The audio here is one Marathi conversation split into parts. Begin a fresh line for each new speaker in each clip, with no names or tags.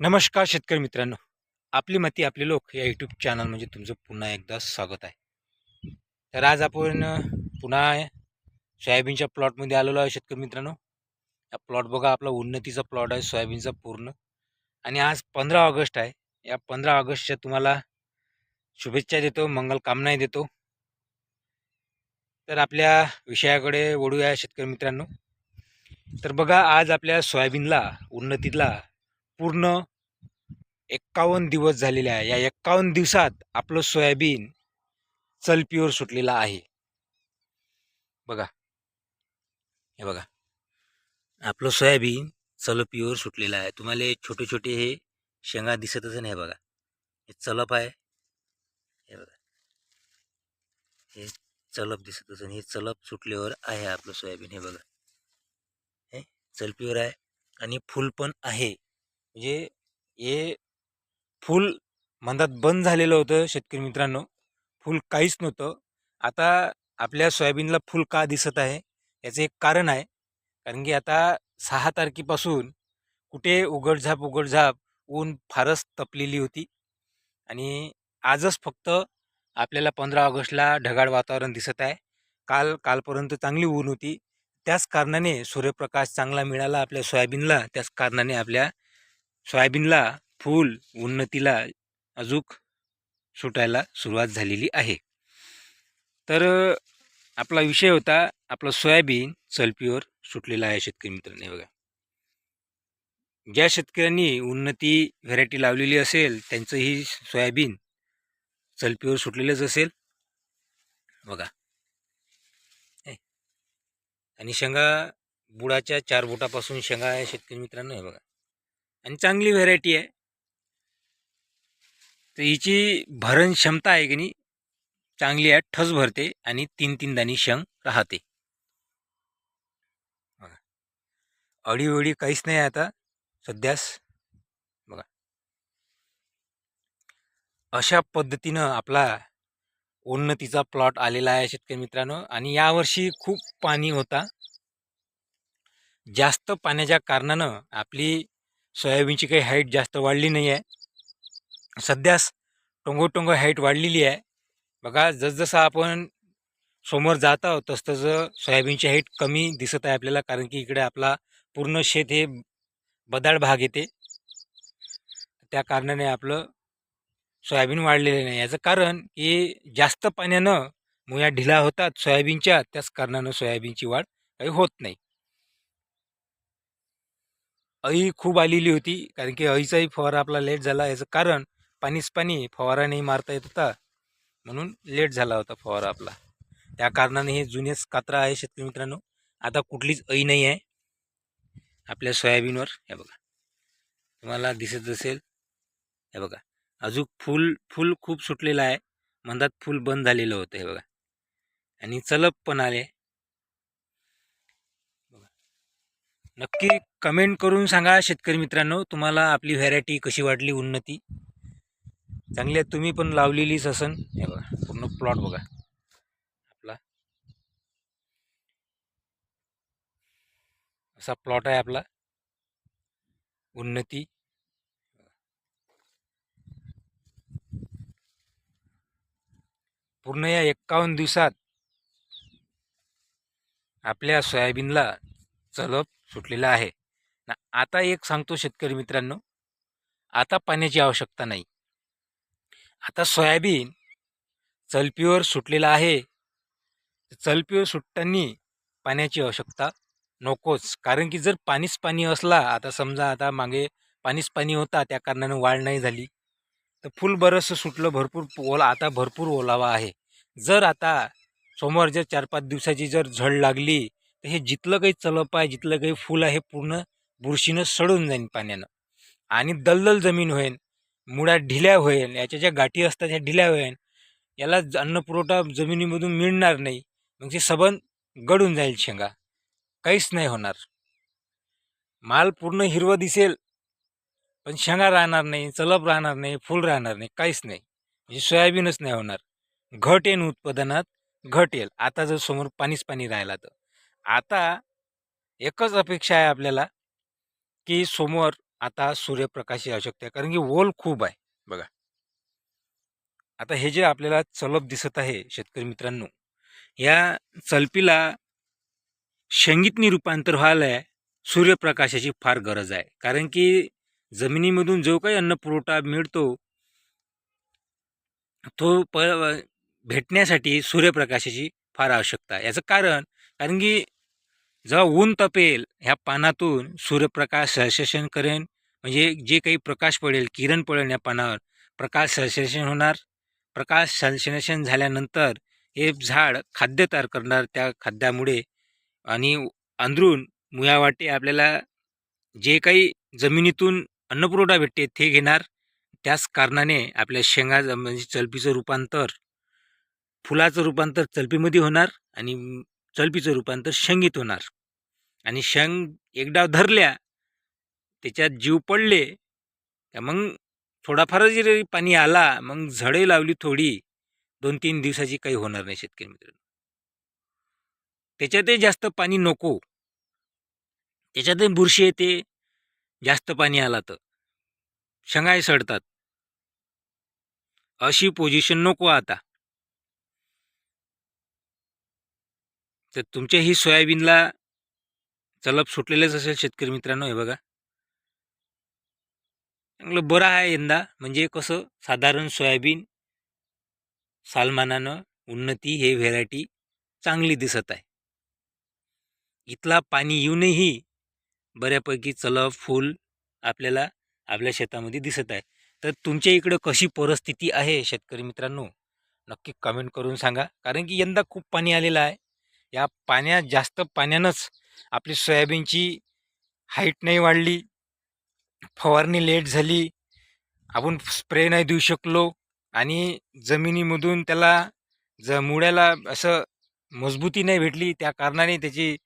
नमस्कार शेतकरी मित्रांनो. आपली माती आपले लोक या यूट्यूब चॅनल म्हणजे तुमचं पुन्हा एकदा स्वागत आहे. तर आज आपण पुन्हा सोयाबीनच्या प्लॉटमध्ये आलेलो आहे शेतकरी मित्रांनो. या प्लॉट बघा आपला उन्नतीचा प्लॉट आहे सोयाबीनचा पूर्ण. आणि आज पंधरा ऑगस्ट आहे. या पंधरा ऑगस्टच्या तुम्हाला शुभेच्छा देतो मंगल कामनाही देतो. तर आपल्या विषयाकडे वळूया शेतकरी मित्रांनो. तर बघा आज आपल्या सोयाबीनला उन्नतीला पूर्ण एक्कावन्न दिवस झालेले आहे. या एक्कावन्न दिवसात आपलं सोयाबीन चलपीवर सुटलेलं आहे. बघा. हे बघा. आपलं सोयाबीन चलपीवर सुटलेलं आहे. तुम्हाला छोटे छोटे हे शेंगा दिसतच नाही बघा. हे चलप आहे. हे बघा. हे चलप दिसतच नाही. हे चलप सुटल्यावर आहे आपलं सोयाबीन. हे बघा. हे चलपीवर आहे आणि फुल पण आहे. म्हणजे हे फुल मंदात बंद झालेलं होतं शेतकरी मित्रांनो. फुल काहीच नव्हतं. आता आपल्या सोयाबीनला फुल का दिसत आहे? याचं एक कारण आहे. कारण की आता सहा तारखेपासून कुठे उघडझाप उघडझाप ऊन फारच तपलेली होती. आणि आजच फक्त आपल्याला पंधरा ऑगस्टला ढगाळ वातावरण दिसत आहे. काल कालपर्यंत चांगली ऊन होती. त्याच कारणाने सूर्यप्रकाश चांगला मिळाला आपल्या सोयाबीनला. त्याच कारणाने आपल्या सोयाबीनला फूल उन्नतीला अजूक सुटायला सुरुवात झालेली आहे. तर आपला विषय होता आपलं सोयाबीन चलपीवर सुटलेला आहे शेतकरी मित्रांनी बघा. ज्या शेतकऱ्यांनी उन्नती व्हेरायटी लावलेली असेल त्यांचंही सोयाबीन चलपीवर सुटलेलंच असेल. बघा. आणि शेंगा बुडाच्या चार बोटापासून शेंगा आहे शेतकरी मित्रांनो हे बघा. आणि चांगली व्हेरायटी आहे. तर हिची भरण क्षमता आहे की नाही चांगली आहे ठस भरते आणि तीन तीन दाणी शंग राहते. बघा. अडीवडी काहीच नाही आता सध्यास. बघा. अशा पद्धतीनं आपला उन्नतीचा प्लॉट आलेला आहे शेतकरी मित्रांनो. आणि यावर्षी खूप पाणी होता. जास्त पाण्याच्या कारणानं आपली सोयाबीनची काही हाईट जास्त वाढली नाही आहे सध्यास टोंगोटोंग हाईट वाढलेली आहे. बघा जसजसं आपण समोर जात आहोत तसतसं सोयाबीनची हाईट कमी दिसत आहे आपल्याला कारण की इकडे आपला पूर्ण शेत हे बदाळ भाग येते. त्या कारणाने आपलं सोयाबीन वाढलेलं नाही. याचं कारण की जास्त पाण्यानं मुया ढिला होतात सोयाबीनच्या त्याच कारणानं सोयाबीनची वाढ काही होत नाही. अळी खूप आलेली होती कारण की अळीचाही फवारा आपला लेट झाला याचं कारण पाणीच पाणी फवारा नाही मारता येत होता. म्हणून लेट झाला होता फवारा आपला. त्या कारणाने हे जुनेच कात्रा आहे शेतकरी मित्रांनो. आता कुठलीच अळी नाही आहे. आपल्या सोयाबीनवर हे बघा. तुम्हाला दिसत असेल हे बघा. अजून फूल फूल खूप सुटलेलं आहे. मंदात फूल बंद झालेलं होतं हे बघा. आणि चलप पण आले बघा नक्की कमेंट करून सांगा शेतकरी मित्रांनो तुम्हाला आपली व्हॅरायटी कशी वाटली उन्नती? चांगली तुम्ही पण लावलेलीच असन हे बघा पूर्ण प्लॉट बघा. आपला. असा प्लॉट आहे आपला. उन्नती. पूर्ण या एक्कावन्न दिवसात आपल्या सोयाबीनला चलप सुटलेला आहे. ना आता एक सांगतो शेतकरी मित्रांनो. आता पाण्याची आवश्यकता नाही. आता सोयाबीन चलपीवर सुटलेला आहे. चलपीवर सुटताना पाण्याची आवश्यकता नकोच. कारण की जर पाणीच पाणी असला आता समजा आता मागे पाणीच पाणी होता त्या कारणानं वाढ नाही झाली. तर फुल बरंचसं सुटलं भरपूर ओला आता भरपूर ओलावा आहे. जर आता समोर जर चार पाच दिवसाची जर झड लागली तर हे जितलं काही चलप आहे जितलं काही फुल आहे पूर्ण बुरशीनं सडून जाईन पाण्यानं. आणि दलदल जमीन होईल मुळा ढिल्या होईल याच्या ज्या गाठी असतात ह्या ढिल्या होईल याला अन्नपुरवठा जमिनीमधून मिळणार नाही. मग ते सबन गडून जाईल शेंगा. काहीच नाही होणार. माल पूर्ण हिरवं दिसेल पण शेंगा राहणार नाही चलप राहणार नाही फुल राहणार नाही काहीच नाही. म्हणजे सोयाबीनच नाही होणार. घट येईन उत्पादनात घट येईल. आता जर समोर पाणीच पाणी राहिला तर. आता एकच अपेक्षा आहे आपल्याला की समोर आता सूर्यप्रकाशची आवश्यकता आहे कारण की ओल खूप आहे बघा. आता हे जे आपल्याला चलप दिसत आहे शेतकरी मित्रांनो या चलपीला शेंगीतनी रूपांतर व्हायला आहे सूर्यप्रकाशाची फार गरज आहे. कारण की जमिनीमधून जो काही अन्नपुरवठा मिळतो तो प भेटण्यासाठी सूर्यप्रकाशाची फार आवश्यकता आहे. याचं कारण कारण की जेव्हा ऊन तपेल ह्या पानातून सूर्यप्रकाश संश्लेषण करेन. म्हणजे जे काही प्रकाश पडेल किरण पडेल या पानावर प्रकाश संश्लेषण होणार. प्रकाश संश्लेषण झाल्यानंतर हे झाड खाद्य तयार करणार त्या खाद्यामुळे. आणि अंदरून मुयावाटे आपल्याला जे काही जमिनीतून अन्नपुरवठा भेटते ते घेणार. त्याच कारणाने आपल्या शेंगा म्हणजे चलपीचं रूपांतर फुलाचं रूपांतर चलपीमध्ये होणार आणि चलपीचं रूपांतर शेंगीत होणार. आणि शंग एकदा धरल्या त्याच्यात जीव पडले का मग थोडाफार जरी पाणी आला मग झडे लावली थोडी दोन तीन दिवसाची काही होणार नाही शेतकरी मित्रांनो. त्याच्यातही जास्त पाणी नको. त्याच्यातही बुरशी येते जास्त पाणी आला तर. शेंगाही सडतात. अशी पोझिशन नको आता. तर तुमच्या ही सोयाबीनला तलब सुटलेलेच असेल शेतकरी मित्रांनो हे बघा. चांगलं बरं आहे यंदा. म्हणजे कसं साधारण सोयाबीन सालमानानं उन्नती हे व्हेरायटी चांगली दिसत आहे. इथला पाणी येऊनही बऱ्यापैकी चलप फूल आपल्याला आपल्या शेतामध्ये दिसत आहे. तर तुमच्या इकडं कशी परिस्थिती आहे शेतकरी मित्रांनो? नक्की कमेंट करून सांगा. कारण की यंदा खूप पाणी आलेलं आहे. या पाण्यात जास्त पाण्यानंच आपली सोयाबीनची हाईट नाही वाढली फवारणी लेट झाली आपण स्प्रे नाही देऊ शकलो आणि जमिनीमधून त्याला ज मुळ्याला असं मजबूती नाही भेटली त्या कारणाने त्याची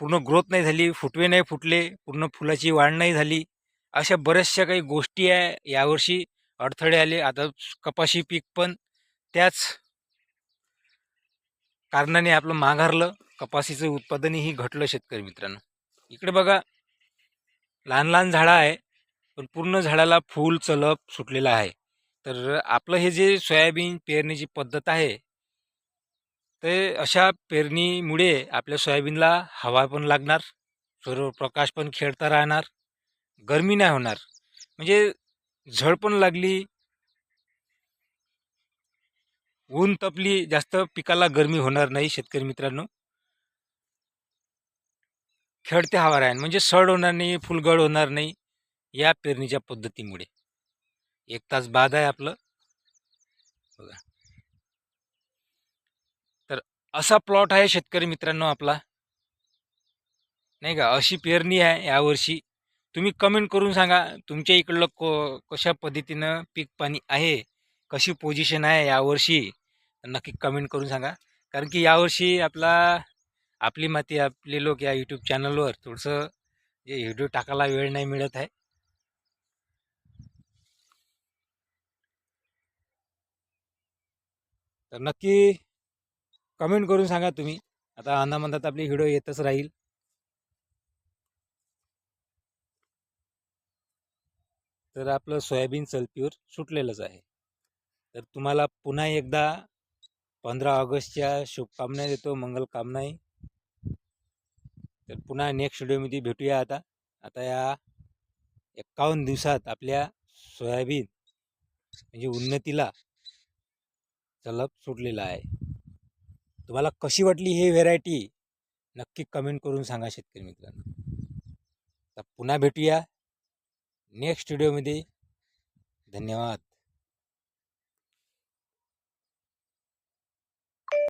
पूर्ण ग्रोथ नाही झाली फुटवे नाही फुटले पूर्ण फुलाची वाढ नाही झाली. अशा बऱ्याचशा काही गोष्टी आहे यावर्षी अडथळे आले. आता कपाशी पीक पण त्याच कारणाने आपलं माघारलं. कपाशीचं उत्पादनही घटलं शेतकरी मित्रांनो. इकडे बघा लहान लहान झाडं आहे पण पूर्ण झाडाला फूल चलप सुटलेलं आहे. तर आपलं हे जे सोयाबीन पेरणीची पद्धत आहे ते अशा पेरणीमुळे आपल्या सोयाबीनला हवा पण लागणार सूर्यप्रकाश पण खेळता राहणार गरमी नाही होणार. म्हणजे झळ पण लागली ऊन तपली जास्त पिकाला गरमी होणार नाही शेतकरी मित्रांनो. खेळते हवा राहील म्हणजे सड होणार नाही फुलगड होणार नाही या पेरणीच्या पद्धतीमुळे. एक तास बाद आहे आपलं. बघा. तर असा प्लॉट आहे शेतकरी मित्रांनो आपला. नाही का? अशी पेरणी आहे यावर्षी. तुम्ही कमेंट करून सांगा तुमच्या इकडलं को कशा पद्धतीनं पीक पाणी आहे? कशी पोझिशन आहे यावर्षी? नक्की कमेंट करून सांगा. कारण की यावर्षी आपला आपली माती आपले लोक या यूट्यूब चॅनलवर थोडंसं जे व्हिडिओ टाकायला वेळ नाही मिळत आहे. तर नक्की कमेंट करून सांगा तुम्ही. आता अंदामंदात आपली व्हिडिओ येतच राहील. तर आपलं सोयाबीन चलपीवर सुटलेलंच आहे. तर तुम्हाला पुन्हा एकदा पंधरा ऑगस्टच्या शुभकामना देतो मंगलकामनाही तर पुन्हा नेक्स्ट व्हिडिओमध्ये भेटूया आता. आता या एक्कावन्न दिवसात आपल्या सोयाबीन म्हणजे उन्नतीला चलब सुटलेला आहे. तुम्हाला कशी वाटली ही व्हेरायटी नक्की कमेंट करून सांगा शेतकरी मित्रांनो. तर पुन्हा भेटूया. नेक्स्ट व्हिडिओमध्ये धन्यवाद.